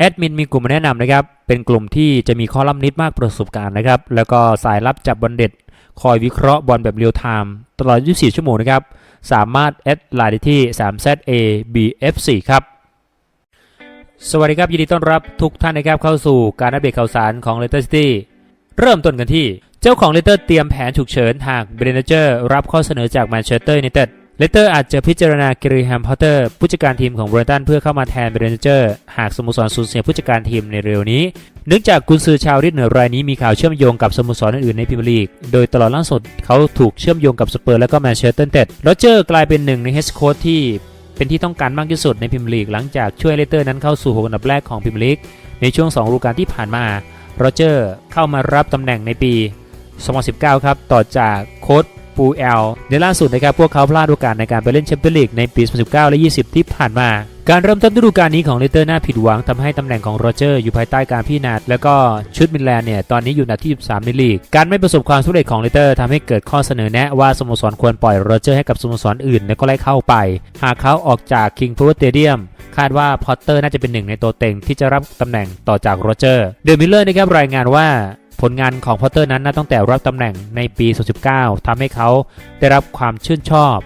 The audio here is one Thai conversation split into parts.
แอดมินมีกลุ่มมาแนะนำนะครับ เป็นกลุ่มที่จะมีคอลัมนิสต์มากประสบการณ์นะครับ แล้วก็สายรับจับบอลเด็ด คอยวิเคราะห์บอลแบบเรียลไทม์ตลอด 24 ชั่วโมงนะครับ สามารถแอดไลน์ได้ที่ 3ZABF4 ครับ สวัสดีครับ ยินดีต้อนรับทุกท่านนะครับเข้าสู่การอัปเดตข่าวสารของ Leicester City เริ่มต้นกันที่ เจ้าของเลสเตอร์เตรียมแผนฉุกเฉินหากเบรนเจอร์รับข้อเสนอจากแมนเชสเตอร์ยูไนเต็ด เลสเตอร์อาจจะพิจารณาเกรีแฮมพอตเตอร์ผู้จัดการทีมของเบรตันเพื่อเข้ามาแทนเบรนเจอร์หากสโมสรสูญเสียผู้จัดการทีมในเร็วนี้ เนื่องจากกุนซือชาวริดเหนือรายนี้มีข่าวเชื่อมโยงกับสโมสรอื่นๆในพรีเมียร์ลีก โดยตลอดล่าสุดเขาถูกเชื่อมโยงกับสเปอร์และก็แมนเชสเตอร์ยูไนเต็ดโรเจอร์กลายเป็นหนึ่งในเฮดโค้ชที่เป็นที่ต้องการมากที่สุดในพรีเมียร์ลีกหลังจากช่วยเลสเตอร์นั้นเข้าสู่หกอันดับแรกของพรีเมียร์ลีกในช่วง2ฤดูกาลที่ผ่านมาโรเจอร์เข้ามารับตำแหน่งในปี 2019 ครับต่อจากโค้ช ปูเอลในล่าสุดนะครับพวกเขาพลาดโอกาสในการไปเล่นแชมเปี้ยนลีกในปี 2019 และ 20 ที่ผ่านมา การเริ่มต้นฤดูกาลนี้ของเลสเตอร์น่าผิดหวังทำให้ตำแหน่งของโรเจอร์อยู่ภายใต้การพิจารณาแล้วก็ชุดมิลแลนด์เนี่ยตอนนี้อยู่อันดับที่ 13 ในลีก การไม่ประสบความสำเร็จของเลสเตอร์ทำให้เกิดข้อเสนอแนะว่าสโมสรควรปล่อยโรเจอร์ให้กับสโมสรอื่นแล้วก็ไล่เข้าไป หากเขาออกจาก King Power Stadium คาดว่าพอตเตอร์น่าจะเป็นหนึ่งในตัวเต็งที่จะรับตำแหน่งต่อจากโรเจอร์ เดอะมิลเลอร์นะครับรายงานว่า ผลงานของพอตเตอร์นั้นนับตั้งแต่รับตำแหน่งในปี 2019 ทำให้เขาได้รับความชื่นชอบ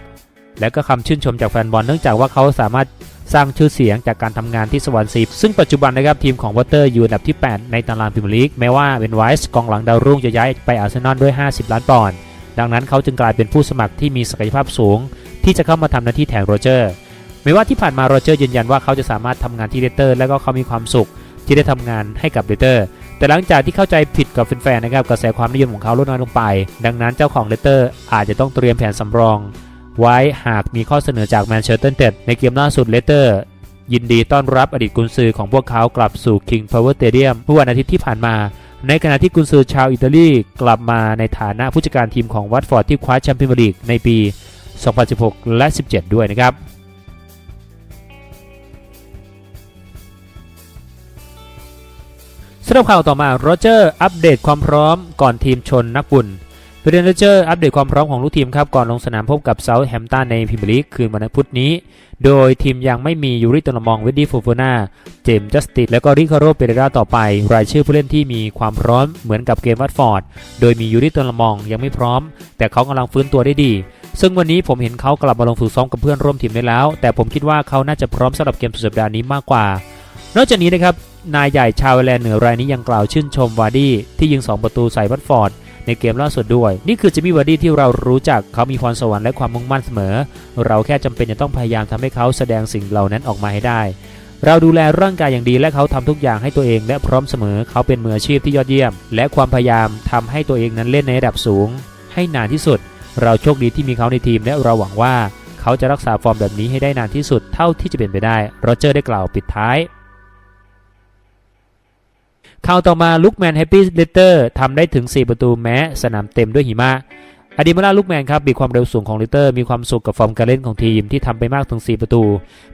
และก็คำชื่นชมจากแฟนบอลเนื่องจากว่าเขาสามารถสร้างชื่อเสียงจากการทำงานที่สวรรค์ซีซึ่งปัจจุบันนะครับทีมของพอตเตอร์อยู่อันดับที่ 8 ในตารางพรีเมียร์ลีกแม้ว่าเบนไวส์กองหลังดาวรุ่งจะย้ายไปอาร์เซนอลด้วย 50 ล้านปอนด์ดังนั้นเขาจึงกลายเป็นผู้สมัครที่มีศักยภาพสูง ที่จะเข้ามาทำหน้าที่แทนโรเจอร์ไม่ว่าที่ผ่านมาโรเจอร์ยืนยันว่าเขาจะสามารถทำงานที่เลสเตอร์ และก็เขามีความสุขที่ได้ทำงานให้กับเลสเตอร์ แต่หลังจากที่เข้าใจผิดกับแฟนๆนะครับกระแสความนิยมของเขาลดน้อยลงไป ดังนั้นเจ้าของเลสเตอร์อาจจะต้องเตรียมแผนสำรอง ไว้หากมีข้อเสนอจากแมนเชสเตอร์ยูไนเต็ดในเกมล่าสุดเลสเตอร์ยินดีต้อนรับอดีตกุนซือของพวกเขากลับสู่ King Power Stadium เมื่อวันอาทิตย์ที่ผ่านมา ในขณะที่กุนซือชาวอิตาลีกลับมาในฐานะผู้จัดการทีมของวัตฟอร์ดที่คว้าแชมเปี้ยนส์ลีกในปี 2016 และ 17 ด้วยนะครับำหรับข่าวต่อมาโรเจอร์อัปเดตความพร้อมก่อนทีมชนนักบุญเรนโรเจอร์อัปเดตความพร้อมของลูกทีมครับก่อนลงสนามพบกับเซาท์แฮมป์ตันในพรีเมียร์ลีกคืนวันพุธนี้ โดยทีมยังไม่มียูริตนมองเวดดี้ฟูฟูนาเจมส์จัสติสและก็ริคาโรเปเรราต่อไป รายชื่อผู้เล่นที่มีความพร้อมเหมือนกับเกมวัตฟอร์ด โดยมียูริตนมองยังไม่พร้อม แต่เขากำลังฟื้นตัวได้ดี ซึ่งวันนี้ผมเห็นเขากลับมาลงฝึกซ้อมกับเพื่อนร่วมทีมได้แล้ว แต่ผมคิดว่าเขาน่าจะพร้อมสำหรับเกมสุดสัปดาห์นี้มากกว่า นอกจากนี้นะครับ นายใหญ่ชาวไอร์แลนด์เหนือรายนี้ยังกล่าวชื่นชมวาร์ดี้ที่ยิง 2 ประตูใส่วัตฟอร์ดในเกมล่าสุดด้วย นี่คือจิมมี่วาร์ดี้ที่เรารู้จักเขามีพรสวรรค์และความมุ่งมั่นเสมอ เราแค่จำเป็นจะต้องพยายามทำให้เขาแสดงสิ่งเหล่านั้นออกมาให้ได้ เราดูแลร่างกายอย่างดีและเขาทำทุกอย่างให้ตัวเองและพร้อมเสมอ เขาเป็นมืออาชีพที่ยอดเยี่ยม และความพยายามทำให้ตัวเองนั้นเล่นในระดับสูง ให้นานที่สุด เราโชคดีที่มีเขาในทีมและเราหวังว่า เขาจะรักษาฟอร์มแบบนี้ให้ได้นานที่สุดเท่าที่จะเป็นไปได้โรเจอร์ได้กล่าวปิดท้าย ข่าวต่อมาลุกแมนแฮปปี้เลเตอร์ทำได้ถึง 4 ประตูแม้สนามเต็มด้วยหิมะอดีมาลาลุกแมนครับบีความเร็วสูงของลิเตอร์มีความสุขกับฟอร์มการเล่นของทีมที่ทำไปมากถึง 4 ประตู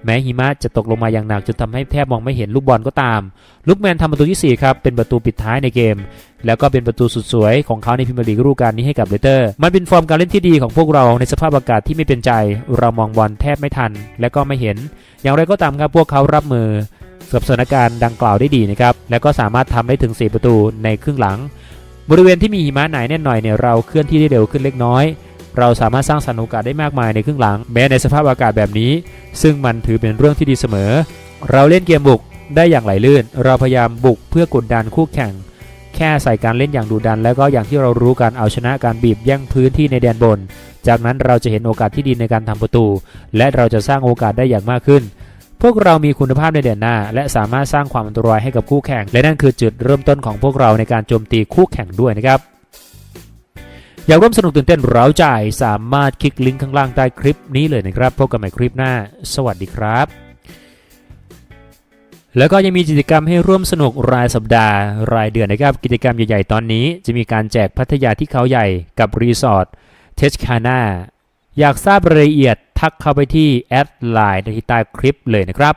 แม้หิมะจะตกลงมาอย่างหนักจนทำให้แทบมองไม่เห็นลูกบอลก็ตามลุกแมนทำประตูที่ 4 ครับ เป็นประตูปิดท้ายในเกม แล้วก็เป็นประตูสุดสวยของเขาในพรีเมียร์ลีกฤดูกาลนี้ให้กับเลเตอร์ มันเป็นฟอร์มการเล่นที่ดีของพวกเราในสภาพอากาศที่ไม่เป็นใจ เรามองบอลแทบไม่ทัน และก็ไม่เห็น อย่างไรก็ตามครับพวกเขารับมือ กับสถานการณ์ดังกล่าวได้ดีนะครับ แล้วก็สามารถทำได้ถึง 4 ประตูในครึ่งหลัง บริเวณที่มีหิมะหนาแน่นหน่อยเนี่ยเราเคลื่อนที่ได้เร็วขึ้นเล็กน้อย เราสามารถสร้างสรรค์โอกาสได้มากมายในครึ่งหลัง แม้ในสภาพอากาศแบบนี้ ซึ่งมันถือเป็นเรื่องที่ดีเสมอ เราเล่นเกมบุกได้อย่างไหลลื่น เราพยายามบุกเพื่อกดดันคู่แข่ง แค่ใส่การเล่นอย่างดุดัน แล้วก็อย่างที่เรารู้การเอาชนะการบีบแย่งพื้นที่ในแดนบน จากนั้นเราจะเห็นโอกาสที่ดีในการทำประตู และเราจะสร้างโอกาสได้อย่างมากขึ้น พวกเรามีคุณภาพในเด่นหน้า และสามารถสร้างความอันตรายให้กับคู่แข่ง และนั่นคือจุดเริ่มต้นของพวกเราในการโจมตีคู่แข่งด้วยนะครับ อยากร่วมสนุกตื่นเต้นเร้าใจสามารถคลิกลิงก์ข้างล่างใต้คลิปนี้เลยนะครับพบกันใหม่คลิปหน้า สวัสดีครับแล้วก็ยังมีกิจกรรมให้ร่วมสนุกรายสัปดาห์ รายเดือนนะครับ กิจกรรมใหญ่ๆ ตอนนี้ จะมีการแจกพัทยาที่เขาใหญ่กับรีสอร์ทเทสคาน่าอยากทราบรายละเอียด ทักเข้าไปที่แอดไลน์ที่ใต้คลิปเลยนะครับ